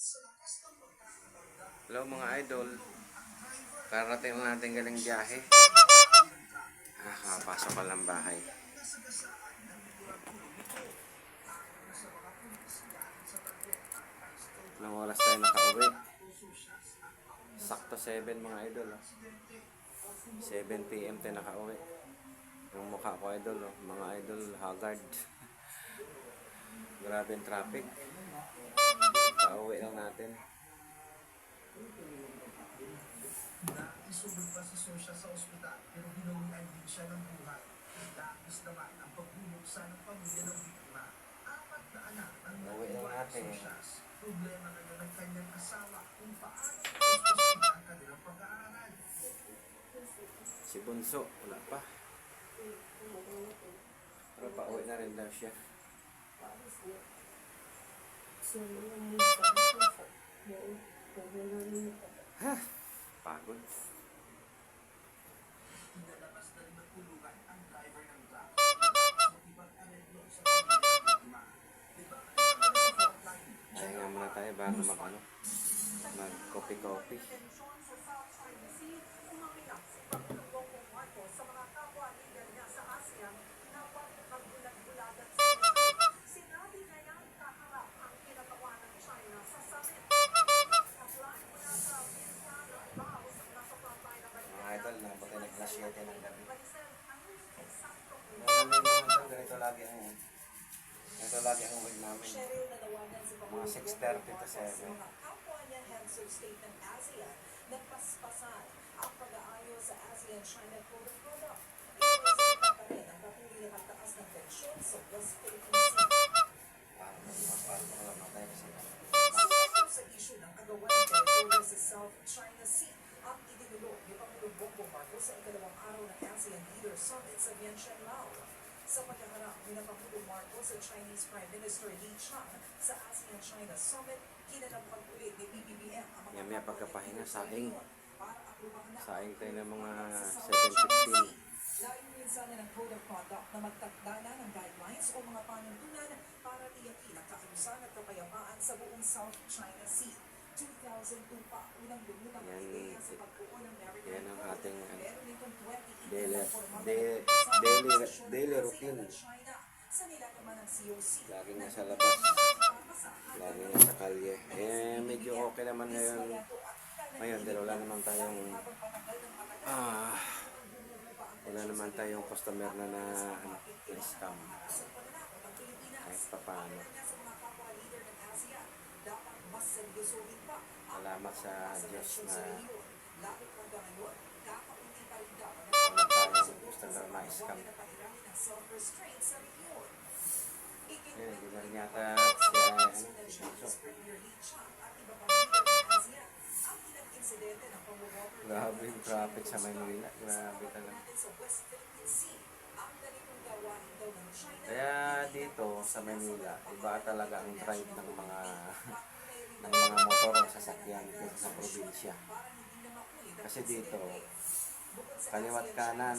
Hello mga idol. Karating lang natin galing biyahe. Ah, kapasok ko lang bahay. Ilang oras tayo nakauwi? Sakto 7 mga idol. Oh. 7 p.m. tayo nakauwi. Yung mukha ko idol, oh. mga idol, haggard. Grabe yung traffic. Pauwi lang natin. Naisugod pa si Sosya sa ospital pero binawian din siya ng buhay. Nais naman ang pagbubuksan ng pamilya ng biktima. Apat na anak ang natin. ni Sosyas. Problema ngayon ng kanyang asawa kung paano ang kanilang pag-aaral. Si Bunso, wala pa. Pero pauwi na rin daw siya. Ha? Pagod. Pinalabas na rin ng kulungan ang driver ng truck. Ibang areglo sa frontline, Kaya muna tayo bago mag ano, 6.30 to 7. kapwa niya heads of state ASEAN ang pag-aayos sa ASEAN-China Code ang pagtaas ng tensyon sa South China Sea ang idinulog ni Pangulong Bongbong Marcos sa ikalawang ASEAN Leader Summit sa Vientiane, Laos. Sa pagkaharap ni Marcos sa Chinese Prime Minister Li Chang sa ASEAN-China Summit, kinalampag ulit ni BBBM ang mga Yami, pagkapahinga, saing. Saing tayo ng mga sa South China 7.15. Sea. Layunin sana ng Code of Conduct na magtakda na ng guidelines o mga panuntunan para tiyakin ang kaayusan at kapayapaan sa buong South China Sea. 2002 pa unang lumutang ang Yan, ideya sa pagbuo ng maritime yan ang ating, 20 daily- daily- daily ng routine. China. Sa nilalaman ng COC. Laging na nasa labas. Lagi ng na sa kalye. Eh, medyo okay naman ngayon. Ngayon, dahil wala naman tayong, ah, wala naman tayong customer na na, ano, na scam. Kahit pa paano. Salamat sa Diyos na wala tayong customer na scam. Yata siya, ano, si Bunso. Grabe yung traffic sa Maynila. Grabe talaga. Kaya dito sa Manila, iba talaga ang drive ng mga ng mga motor o sasakyan dito sa probinsya. Kasi dito, kaliwat kanan,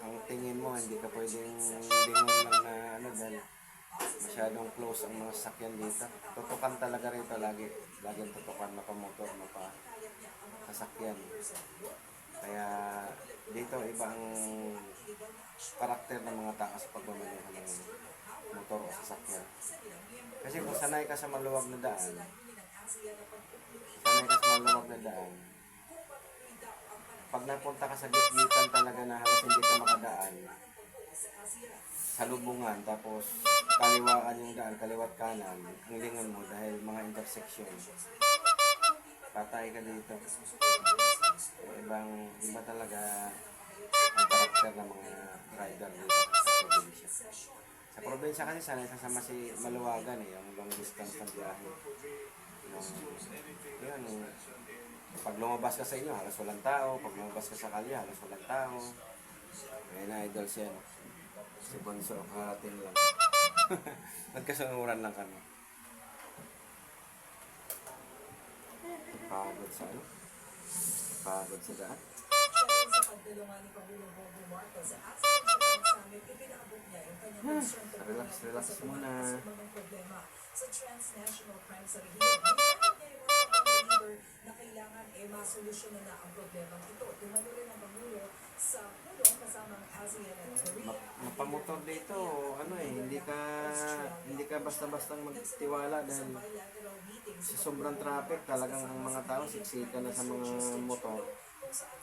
ang tingin mo, hindi ka pwedeng lingon lang na ano dahil masyadong close ang mga sasakyan dito. Tutukan talaga rito lagi. Laging tutukan, mapa-motor, mapa sasakyan. Kaya dito iba ang karakter ng mga tao sa pagmamaneho ng motor o sasakyan. Kasi kung sanay ka sa maluwag na daan, sanay ka sa maluwag na daan, pag napunta ka sa gitgitan talaga na halos hindi ka makadaan, sa lubungan, tapos kaliwaan yung daan, kaliwat kanan, ang lingon mo dahil mga intersection. Patay ka dito. Eh, ibang, iba talaga ang karakter ng mga rider dito sa probinsya. Sa probinsya kasi sanay sa sama si maluwagan eh, yung long distance ng biyahe. Yung, yun, pag lumabas ka sa inyo, halos walang tao. Pag lumabas ka sa kalye, halos walang tao. Ayun na, idol siya. no? Si Bonso, harating lang. Nagkasanuran lang kami. Pagod sa ano? Pagod sa daan. Sa pagdalungan ni Pangulong Bobo Marcos sa Aspen Summit, ipinakabot niya yung kanyang konsyon tungkol relax, relax sa muna. sa transnational crime sa rehiyon. Ipinakabot niya yung mga na kailangan e masolusyonan na ang problema ito. Dumalo rin ang Pangulo mapamotor dito, ano eh, hindi ka hindi ka basta-bastang magtiwala dahil sa sobrang traffic talagang ang mga tao siksika na sa mga motor.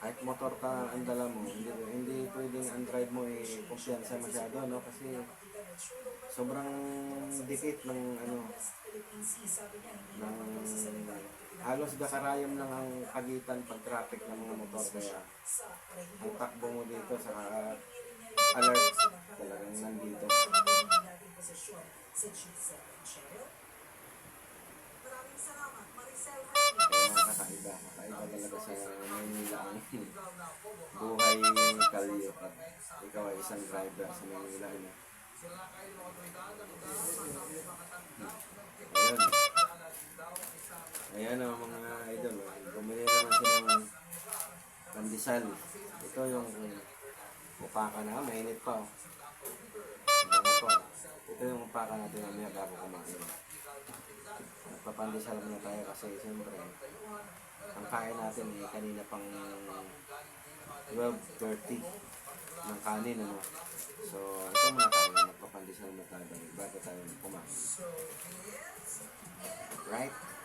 Kahit motor ka ang dala mo, hindi, hindi pwedeng ang drive mo eh kumpiyansa masyado, no? Kasi sobrang dikit ng ano, ng halos gakarayom lang ang pagitan pag traffic ng mga motor kaya ang takbo mo dito sa alert talagang nandito. Sa G7. Cheryl? Maraming salamat, Maricel Kaya nakakaiba, kakaiba talaga sa Maynila ang buhay kalyo at ikaw ay isang driver sa Maynila. Ano? Ayan. Ayan ang mga idol. oh. Bumili naman sila ng pandesal. Ito yung upaka na. Mainit pa. Oh. Bango pa. Ito yung upaka natin mamaya bago kumain. Nagpapandesal muna tayo kasi siyempre ang kain natin eh kanina pang 12.30 ng kanin ano. So ito muna tayo. Magpapandesal muna tayo bago tayo kumain. Right?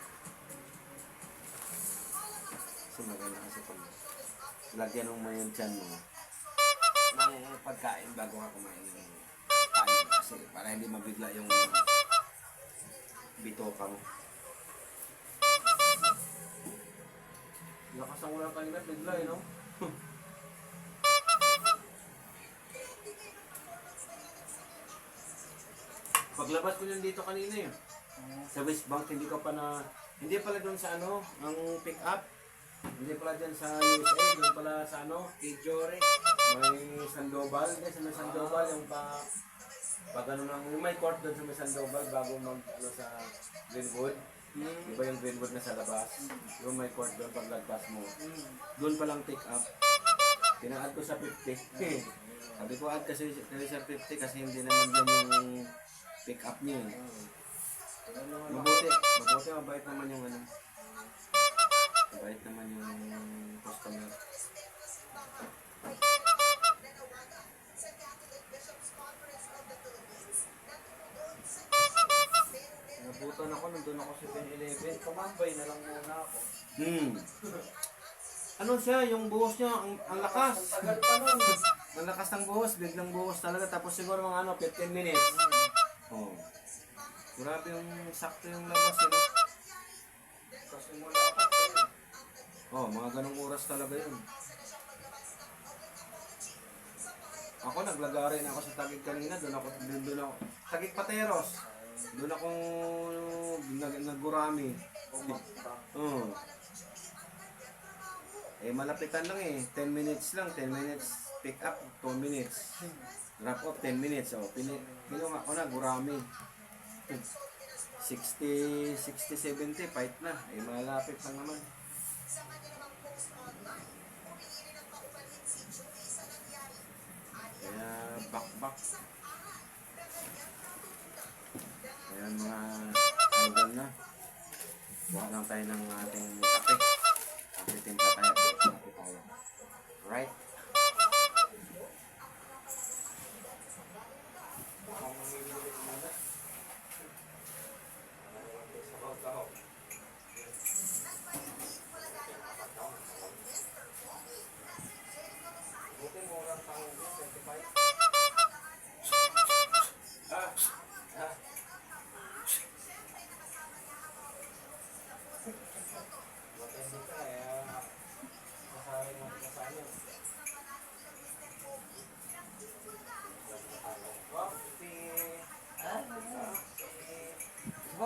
Kasi maganda kasi pag lagyan mo yung tiyan mo ng pagkain bago ka kumain ng kanin kasi para hindi mabigla yung bitoka mo. Lakas ang ulan kanina, bigla eh, no? Paglabas ko yun dito kanina eh. Sa West Bank, hindi ka pa na... Hindi pala doon sa ano, ang pick up. Hindi pala dyan sa USA, doon pala sa ano, Kijore. May Sandoval, hindi sa may Sandoval, yung pa... Pag ano lang, yung may court doon sa may Sandoval bago mag, ano sa Greenwood. Di ba yung Greenwood na sa labas? Yung may court doon pag lagpas mo. Doon pa lang pick up. Pina-add ko sa 50. Sabi ko add kasi kasi sa 50 kasi hindi naman dyan yung pick up niya. eh. Mabuti, mabuti mabait naman yung ano. Mabait naman yung customer. Nabutan ako, nandun ako sa 10-11. Tumambay na lang muna ako. Hmm. Ano siya, yung buhos niya, ang, ang lakas. Tagal pa nun. Ang lakas ng buhos, biglang buhos talaga. Tapos siguro mga ano, 15 minutes. Oh. Grabe yung sakto yung labas, eh, Oh, mga ganong oras talaga yun. Ako naglagarin ako sa Tagig kanina, doon ako doon, doon ako. Tagig Pateros. Doon ako nag nagurami. Oh. Eh malapitan lang eh. 10 minutes lang, 10 minutes pick up, 2 minutes. Drop off 10 minutes. Oh, pini kinuha ko na gurami. 60 60 70 fight na. Eh malapit lang naman. Tayo ng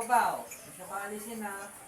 Babaw. Siya paalisin na.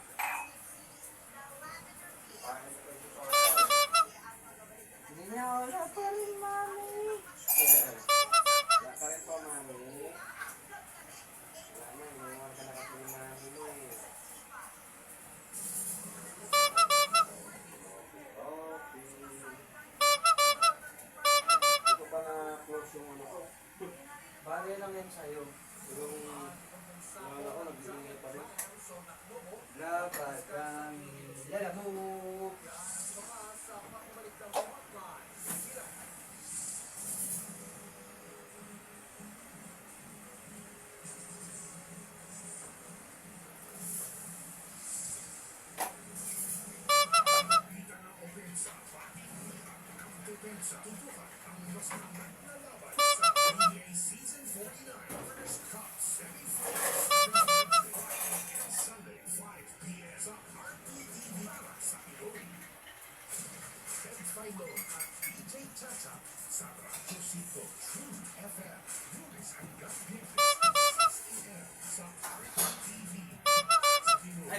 Ay,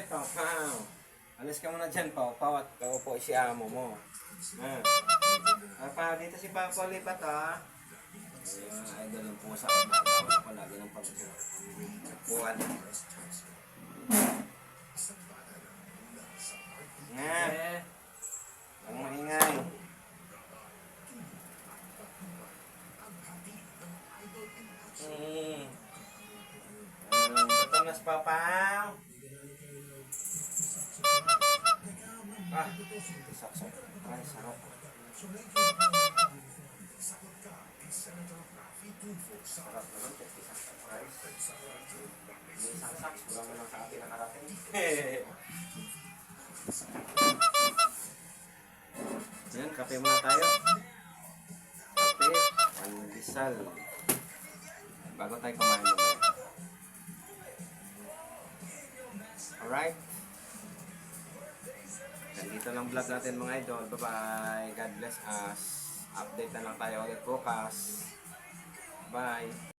Pao, Pao. Alis ka muna dyan, Pao, Pao, at kaupo si amo mo. Ah. Ah, pa, dito si Papa lipat, ha? Ay, idol ng pusa. Nakagawa ko lagi ng pagpuan. Nga, Eh, ang maingay. Mm. Um, Patanas, Papa. Ah, saksak. Ay, sarap. Sarap naman, saksak rice. Hindi saksak, kulang mo lang sa akin nakarating. Yan, kape muna tayo. Kape, pandesal. Bago tayo kumain mamaya. Alright. Ganito lang vlog natin mga idol. Bye-bye. God bless us. Update na lang tayo ulit bukas. Bye.